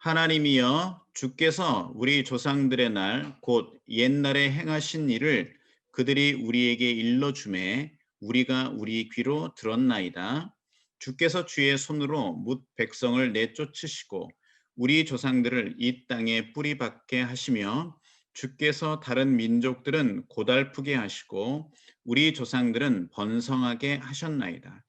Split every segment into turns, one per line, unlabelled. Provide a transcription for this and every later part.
하나님이여 주께서 우리 조상들의 날 곧 옛날에 행하신 일을 그들이 우리에게 일러 주매 우리가 우리 귀로 들었나이다. 주께서 주의 손으로 뭇 백성을 내쫓으시고 우리 조상들을 이 땅에 뿌리 박게 하시며 주께서 다른 민족들은 고달프게 하시고 우리 조상들은 번성하게 하셨나이다.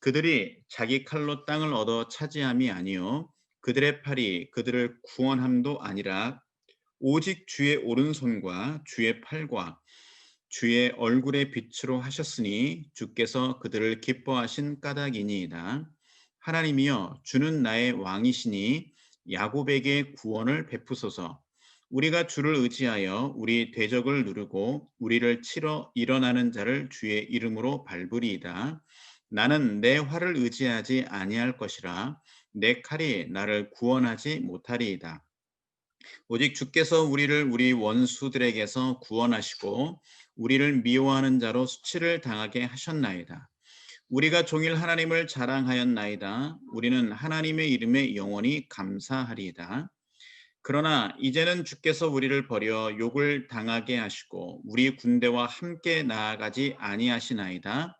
그들이 자기 칼로 땅을 얻어 차지함이 아니요 그들의 팔이 그들을 구원함도 아니라 오직 주의 오른손과 주의 팔과 주의 얼굴의 빛으로 하셨으니 주께서 그들을 기뻐하신 까닭이니이다. 하나님이여 주는 나의 왕이시니 야곱에게 구원을 베푸소서. 우리가 주를 의지하여 우리 대적을 누르고 우리를 치러 일어나는 자를 주의 이름으로 밟으리이다. 나는 내 활을 의지하지 아니할 것이라 내 칼이 나를 구원하지 못하리이다. 오직 주께서 우리를 우리 원수들에게서 구원하시고 우리를 미워하는 자로 수치를 당하게 하셨나이다. 우리가 종일 하나님을 자랑하였나이다. 우리는 하나님의 이름에 영원히 감사하리이다. 그러나 이제는 주께서 우리를 버려 욕을 당하게 하시고 우리 군대와 함께 나아가지 아니하시나이다.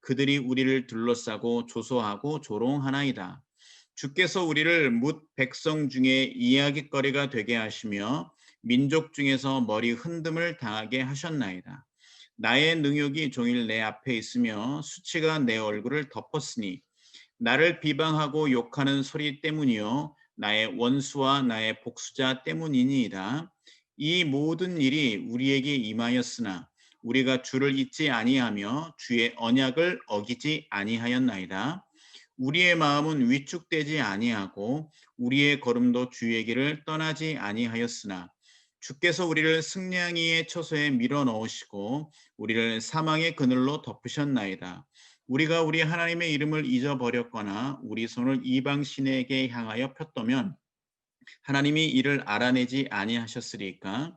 그들이 우리를 둘러싸고 조소하고 조롱하나이다. 주께서 우리를 뭇 백성 중에 이야기거리가 되게 하시며 민족 중에서 머리 흔듦을 당하게 하셨나이다. 나의 능욕이 종일 내 앞에 있으며 수치가 내 얼굴을 덮었으니 나를 비방하고 욕하는 소리 때문이요 나의 원수와 나의 복수자 때문이니이다. 이 모든 일이 우리에게 임하였으나 우리가 주를 잊지 아니하며 주의 언약을 어기지 아니하였나이다. 우리의 마음은 위축되지 아니하고 우리의 걸음도 주의 길을 떠나지 아니하였으나 주께서 우리를 승냥이의 처소에 밀어 넣으시고 우리를 사망의 그늘로 덮으셨나이다. 우리가 우리 하나님의 이름을 잊어버렸거나 우리 손을 이방 신에게 향하여 폈다면 하나님이 이를 알아내지 아니하셨으리까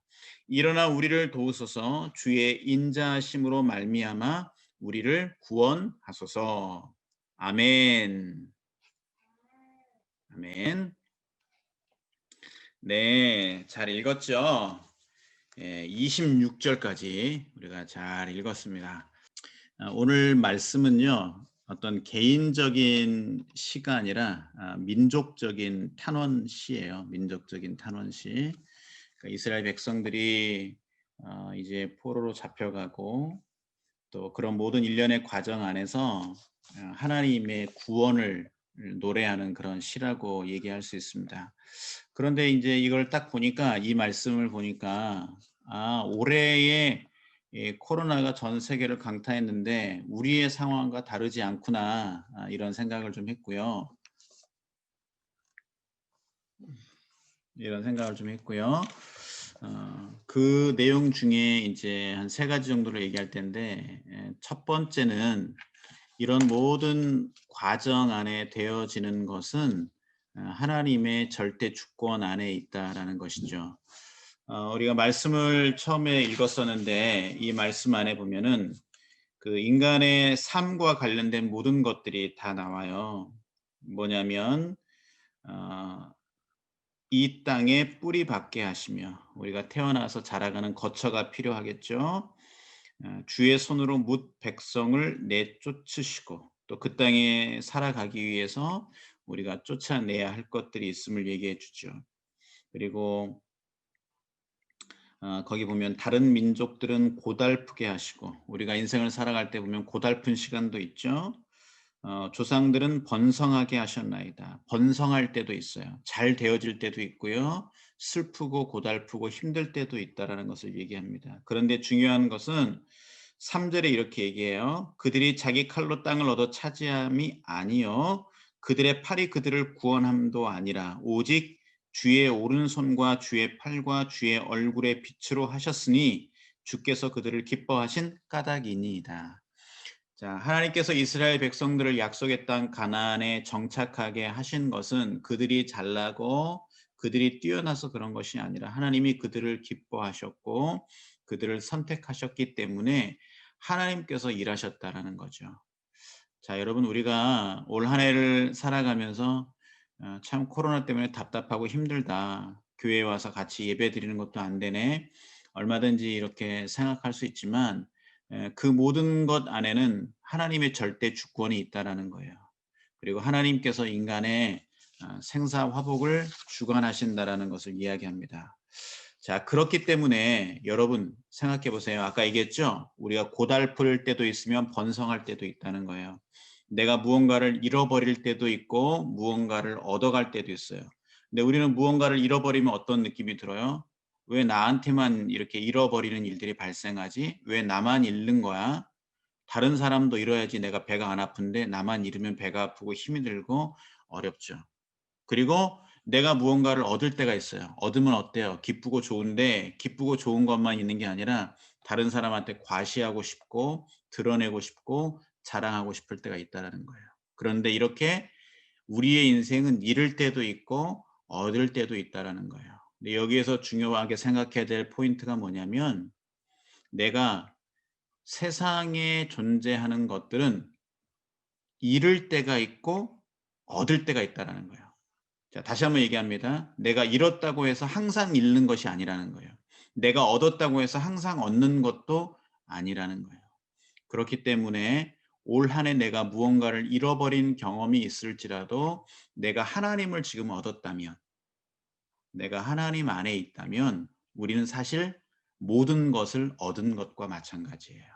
일어나 우리를 도우소서 주의 인자하심으로 말미암아 우리를 구원하소서 아멘 아멘 네, 잘 읽었죠? 예, 26절까지 우리가 잘 읽었습니다. 아, 오늘 말씀은요, 어떤 개인적인 시가 아니라 아, 민족적인 탄원시예요. 민족적인 탄원시. 그러니까 이스라엘 백성들이 어, 이제 포로로 잡혀가고 또 그런 모든 일련의 과정 안에서 어, 하나님의 구원을 노래하는 그런 시라고 얘기할 수 있습니다. 그런데 이제 이걸 딱 보니까 이 말씀을 보니까 아 올해에 예, 코로나가 전 세계를 강타했는데 우리의 상황과 다르지 않구나 아, 이런 생각을 좀 했고요. 이런 생각을 좀 했고요. 어, 그 내용 중에 이제 한 세 가지 정도를 얘기할 텐데 예, 첫 번째는 이런 모든 과정 안에 되어지는 것은 어, 하나님의 절대 주권 안에 있다라는 것이죠. 어, 우리가 말씀을 처음에 읽었었는데 이 말씀 안에 보면은 그 인간의 삶과 관련된 모든 것들이 다 나와요. 뭐냐면 어, 이 땅에 뿌리 받게 하시며 우리가 태어나서 자라가는 거처가 필요하겠죠. 어, 주의 손으로 묻 백성을 내쫓으시고 또 그 땅에 살아가기 위해서 우리가 쫓아내야 할 것들이 있음을 얘기해 주죠. 그리고 어, 거기 보면 다른 민족들은 고달프게 하시고 우리가 인생을 살아갈 때 보면 고달픈 시간도 있죠. 어, 조상들은 번성하게 하셨나이다. 번성할 때도 있어요. 잘 되어질 때도 있고요. 슬프고 고달프고 힘들 때도 있다라는 것을 얘기합니다. 그런데 중요한 것은 3절에 이렇게 얘기해요. 그들이 자기 칼로 땅을 얻어 차지함이 아니요. 그들의 팔이 그들을 구원함도 아니라 오직 주의 오른손과 주의 팔과 주의 얼굴의 빛으로 하셨으니 주께서 그들을 기뻐하신 까닭이니이다. 자, 하나님께서 이스라엘 백성들을 약속의 땅 가나안에 정착하게 하신 것은 그들이 잘나고 그들이 뛰어나서 그런 것이 아니라 하나님이 그들을 기뻐하셨고 그들을 선택하셨기 때문에 하나님께서 일하셨다라는 거죠. 자, 여러분 우리가 올 한 해를 살아가면서 어, 참 코로나 때문에 답답하고 힘들다. 교회에 와서 같이 예배 드리는 것도 안 되네. 얼마든지 이렇게 생각할 수 있지만 그 모든 것 안에는 하나님의 절대 주권이 있다라는 거예요. 그리고 하나님께서 인간의 어, 생사 화복을 주관하신다라는 것을 이야기합니다. 자, 그렇기 때문에 여러분 생각해 보세요. 아까 얘기했죠? 우리가 고달플 때도 있으면 번성할 때도 있다는 거예요. 내가 무언가를 잃어버릴 때도 있고 무언가를 얻어갈 때도 있어요. 근데 우리는 무언가를 잃어버리면 어떤 느낌이 들어요? 왜 나한테만 이렇게 잃어버리는 일들이 발생하지? 왜 나만 잃는 거야? 다른 사람도 잃어야지 내가 배가 안 아픈데 나만 잃으면 배가 아프고 힘이 들고 어렵죠. 그리고 내가 무언가를 얻을 때가 있어요. 얻으면 어때요? 기쁘고 좋은데 기쁘고 좋은 것만 있는 게 아니라 다른 사람한테 과시하고 싶고 드러내고 싶고 자랑하고 싶을 때가 있다라는 거예요. 그런데 이렇게 우리의 인생은 잃을 때도 있고 얻을 때도 있다라는 거예요. 근데 여기에서 중요하게 생각해야 될 포인트가 뭐냐면 내가 세상에 존재하는 것들은 잃을 때가 있고 얻을 때가 있다라는 거예요. 자, 다시 한번 얘기합니다. 내가 잃었다고 해서 항상 잃는 것이 아니라는 거예요. 내가 얻었다고 해서 항상 얻는 것도 아니라는 거예요. 그렇기 때문에 올 한 해 내가 무언가를 잃어버린 경험이 있을지라도 내가 하나님을 지금 얻었다면 내가 하나님 안에 있다면 우리는 사실 모든 것을 얻은 것과 마찬가지예요.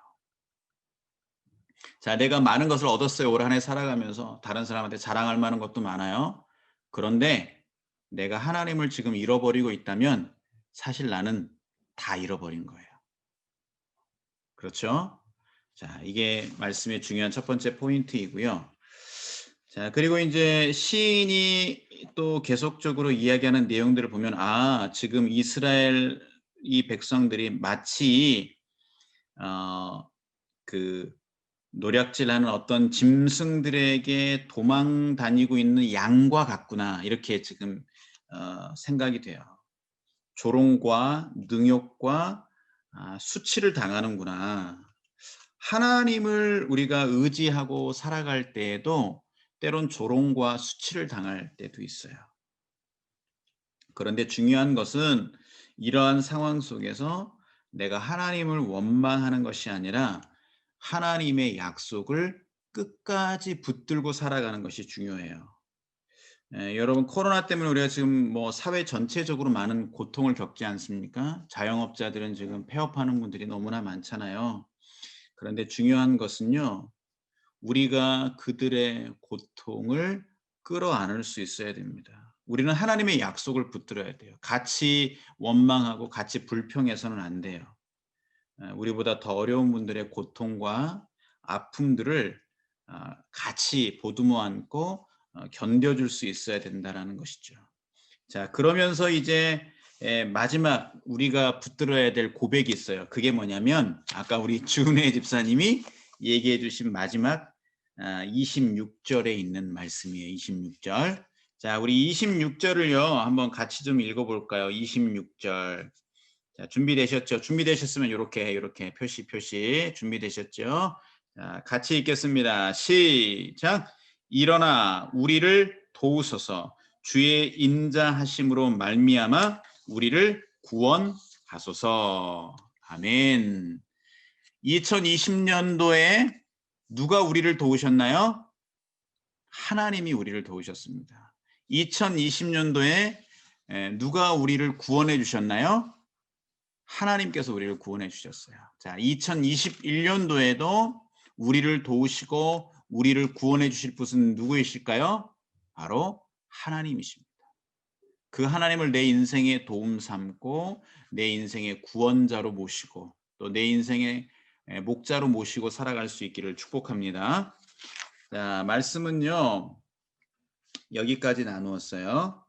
자, 내가 많은 것을 얻었어요. 올 한 해 살아가면서 다른 사람한테 자랑할 만한 것도 많아요. 그런데 내가 하나님을 지금 잃어버리고 있다면 사실 나는 다 잃어버린 거예요. 그렇죠? 자, 이게 말씀의 중요한 첫 번째 포인트이고요. 자, 그리고 이제 시인이 또 계속적으로 이야기하는 내용들을 보면 아, 지금 이스라엘 이 백성들이 마치 어, 그 노략질하는 어떤 짐승들에게 도망 다니고 있는 양과 같구나 이렇게 지금 어, 생각이 돼요. 조롱과 능욕과 아, 수치를 당하는구나. 하나님을 우리가 의지하고 살아갈 때에도 때론 조롱과 수치를 당할 때도 있어요. 그런데 중요한 것은 이러한 상황 속에서 내가 하나님을 원망하는 것이 아니라 하나님의 약속을 끝까지 붙들고 살아가는 것이 중요해요. 에, 여러분 코로나 때문에 우리가 지금 뭐 사회 전체적으로 많은 고통을 겪지 않습니까? 자영업자들은 지금 폐업하는 분들이 너무나 많잖아요. 그런데 중요한 것은요. 우리가 그들의 고통을 끌어안을 수 있어야 됩니다. 우리는 하나님의 약속을 붙들어야 돼요. 같이 원망하고 같이 불평해서는 안 돼요. 우리보다 더 어려운 분들의 고통과 아픔들을 아, 같이 보듬어 안고 어, 견뎌줄 수 있어야 된다라는 것이죠. 자 그러면서 이제 마지막 우리가 붙들어야 될 고백이 있어요. 그게 뭐냐면 아까 우리 주은혜 집사님이 얘기해 주신 마지막 26절에 아, 있는 말씀이에요. 26절. 자, 우리 26절을요. 한번 같이 좀 읽어 볼까요? 26절. 자, 준비되셨죠? 준비되셨으면 이렇게 이렇게 표시 표시 준비되셨죠? 자, 같이 읽겠습니다. 시작. 일어나 우리를 도우소서. 주의 인자하심으로 말미암아 우리를 구원하소서. 아멘. 2020년도에 누가 우리를 도우셨나요? 하나님이 우리를 도우셨습니다. 2020년도에 누가 우리를 구원해 주셨나요? 하나님께서 우리를 구원해 주셨어요. 자, 2021년도에도 우리를 도우시고 우리를 구원해 주실 분은 누구이실까요? 바로 하나님이십니다. 그 하나님을 내 인생의 도움 삼고 내 인생의 구원자로 모시고 또 내 인생의 에, 목자로 모시고 살아갈 수 있기를 축복합니다. 자, 말씀은요. 여기까지 나누었어요.